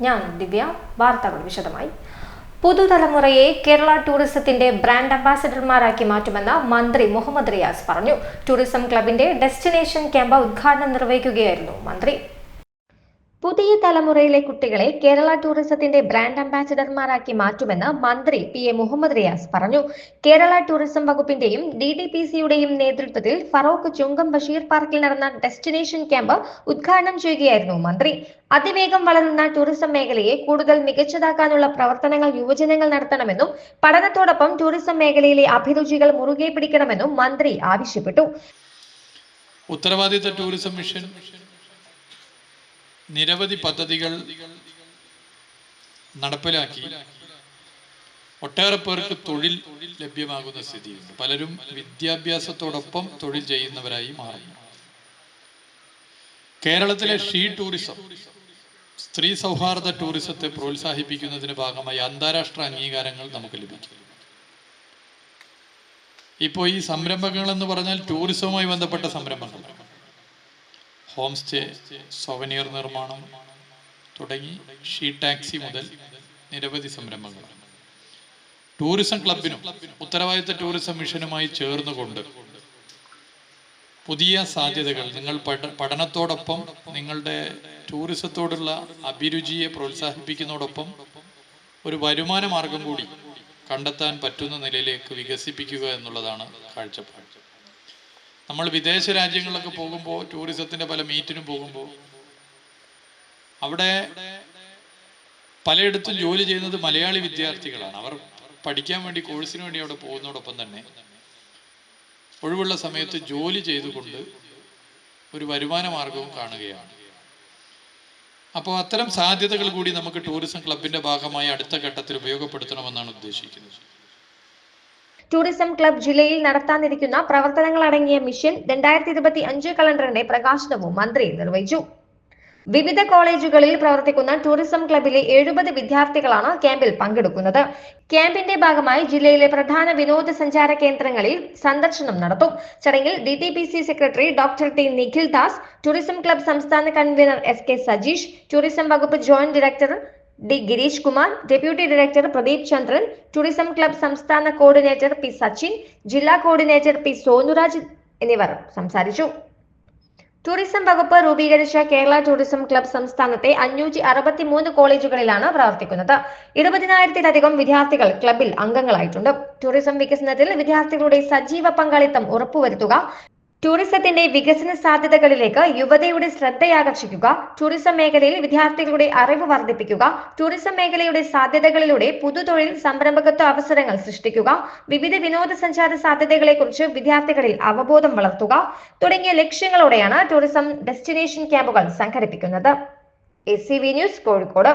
ഞാൻ ദിവ്യ വാർത്തകൾ വിശദമായി. പുതുതലമുറയെ കേരള ടൂറിസത്തിന്റെ ബ്രാൻഡ് അംബാസിഡർമാരാക്കി മാറ്റുമെന്ന് മന്ത്രി മുഹമ്മദ് റിയാസ് പറഞ്ഞു. ടൂറിസം ക്ലബിന്റെ ഡെസ്റ്റിനേഷൻ ക്യാമ്പ് ഉദ്ഘാടനം നിർവഹിക്കുകയായിരുന്നു മന്ത്രി. പുതിയ തലമുറയിലെ കുട്ടികളെ കേരള ടൂറിസത്തിന്റെ ബ്രാൻഡ് അംബാസിഡർമാരാക്കി മാറ്റുമെന്ന് മന്ത്രി പി എ മുഹമ്മദ് റിയാസ് പറഞ്ഞു. കേരള ടൂറിസം വകുപ്പിന്റെയും ഡി ഡി പി സിയുടെയും നേതൃത്വത്തിൽ ഫറോക്ക് ചുങ്കം ബഷീർ പാർക്കിൽ നടന്ന ഡെസ്റ്റിനേഷൻ ക്യാമ്പ് ഉദ്ഘാടനം ചെയ്യുകയായിരുന്നു മന്ത്രി. അതിവേഗം വളരുന്ന ടൂറിസം മേഖലയെ കൂടുതൽ മികച്ചതാക്കാനുള്ള പ്രവർത്തനങ്ങൾ യുവജനങ്ങൾ നടത്തണമെന്നും പഠനത്തോടൊപ്പം ടൂറിസം മേഖലയിലെ അഭിരുചികൾ മുറുകെ പിടിക്കണമെന്നും മന്ത്രി ആവശ്യപ്പെട്ടു. ഉത്തരവാദിത്ത ടൂറിസം മിഷൻ നിരവധി പദ്ധതികൾ നടപ്പിലാക്കി. ഒട്ടേറെ പേർക്ക് തൊഴിൽ ലഭ്യമാകുന്ന സ്ഥിതിയുണ്ട്. പലരും വിദ്യാഭ്യാസത്തോടൊപ്പം തൊഴിൽ ചെയ്യുന്നവരായി മാറി കേരളത്തിലെ ഷീ ടൂറിസം സ്ത്രീ സൗഹാർദ്ദ ടൂറിസത്തെ പ്രോത്സാഹിപ്പിക്കുന്നതിന് ഭാഗമായി അന്താരാഷ്ട്ര അംഗീകാരങ്ങൾ നമുക്ക് ലഭിക്കും. ഇപ്പോൾ ഈ സംരംഭങ്ങൾ എന്ന് പറഞ്ഞാൽ ടൂറിസവുമായി ബന്ധപ്പെട്ട സംരംഭങ്ങൾ. ഹോം സ്റ്റേ സോവനിയർ നിർമ്മാണം തുടങ്ങി ഷീ ടാക്സി മുതൽ നിരവധി സംരംഭങ്ങൾ. ടൂറിസം ക്ലബിനും ഉത്തരവാദിത്ത ടൂറിസം മിഷനുമായി ചേർന്നുകൊണ്ട് പുതിയ സാധ്യതകൾ നിങ്ങൾ പഠ പഠനത്തോടൊപ്പം നിങ്ങളുടെ ടൂറിസത്തോടുള്ള അഭിരുചിയെ പ്രോത്സാഹിപ്പിക്കുന്നതോടൊപ്പം ഒരു വരുമാന മാർഗം കൂടി കണ്ടെത്താൻ പറ്റുന്ന നിലയിലേക്ക് വികസിപ്പിക്കുക എന്നുള്ളതാണ് കാഴ്ചപ്പാട്. നമ്മൾ വിദേശ രാജ്യങ്ങളിലൊക്കെ പോകുമ്പോൾ ടൂറിസത്തിന്റെ പല മീറ്റിനും പോകുമ്പോൾ അവിടെ പലയിടത്തും ജോലി ചെയ്യുന്നത് മലയാളി വിദ്യാർത്ഥികളാണ്. അവർ പഠിക്കാൻ വേണ്ടി കോഴ്സിന് വേണ്ടി അവിടെ പോകുന്നതോടൊപ്പം തന്നെ ഒഴിവുള്ള സമയത്ത് ജോലി ചെയ്തുകൊണ്ട് ഒരു വരുമാന മാർഗവും കാണുകയാണ്. അപ്പോൾ അത്തരം സാധ്യതകൾ കൂടി നമുക്ക് ടൂറിസം ക്ലബിന്റെ ഭാഗമായി അടുത്ത ഘട്ടത്തിൽ ഉപയോഗപ്പെടുത്തണമെന്നാണ് ഉദ്ദേശിക്കുന്നത്. ടൂറിസം ക്ലബ് ജില്ലയിൽ നടത്താനിരിക്കുന്ന പ്രവർത്തനങ്ങൾ അടങ്ങിയ മിഷൻ രണ്ടായിരത്തി ഇരുപത്തി അഞ്ച് കലണ്ടറിന്റെ പ്രകാശനവും മന്ത്രി നിർവഹിച്ചു. വിവിധ കോളേജുകളിൽ പ്രവർത്തിക്കുന്ന ടൂറിസം ക്ലബിലെ എഴുപത് വിദ്യാർത്ഥികളാണ് ക്യാമ്പിൽ പങ്കെടുക്കുന്നത്. ക്യാമ്പിന്റെ ഭാഗമായി ജില്ലയിലെ പ്രധാന വിനോദസഞ്ചാര കേന്ദ്രങ്ങളിൽ സന്ദർശനം നടത്തും. ചടങ്ങിൽ D T P C secretary doctor T Nikhil Das tourism club സംസ്ഥാന convenor S K Sajeesh tourism വകുപ്പ് joint director D Girish Kumar deputy director Pradeep Chandran tourism club സംസ്ഥാന കോർഡിനേറ്റർ പി സച്ചിൻ ജില്ലാ കോർഡിനേറ്റർ പി സോനുരാജ് എന്നിവർ സംസാരിച്ചു. Tourism വകുപ്പ് രൂപീകരിച്ച Kerala tourism club സംസ്ഥാനത്തെ അഞ്ഞൂറ്റി അറുപത്തി മൂന്ന് കോളേജുകളിലാണ് പ്രവർത്തിക്കുന്നത്. ഇരുപതിനായിരത്തിലധികം വിദ്യാർത്ഥികൾ ക്ലബിൽ അംഗങ്ങളായിട്ടുണ്ട്. ടൂറിസം വികസനത്തിൽ വിദ്യാർത്ഥികളുടെ സജീവ പങ്കാളിത്തം ഉറപ്പുവരുത്തുക ടൂറിസത്തിന്റെ വികസന സാധ്യതകളിലേക്ക് യുവതയുടെ ശ്രദ്ധയാകർഷിക്കുക ടൂറിസം മേഖലയിൽ വിദ്യാർത്ഥികളുടെ അറിവ് വർദ്ധിപ്പിക്കുക ടൂറിസം മേഖലയുടെ സാധ്യതകളിലൂടെ പുതുതൊഴിൽ സംരംഭകത്വ അവസരങ്ങൾ സൃഷ്ടിക്കുക വിവിധ വിനോദസഞ്ചാര സാധ്യതകളെക്കുറിച്ച് വിദ്യാർത്ഥികളിൽ അവബോധം വളർത്തുക തുടങ്ങിയ ലക്ഷ്യങ്ങളോടെയാണ് ടൂറിസം ഡെസ്റ്റിനേഷൻ ക്യാമ്പുകൾ സംഘടിപ്പിക്കുന്നത്. S news Kozhikode.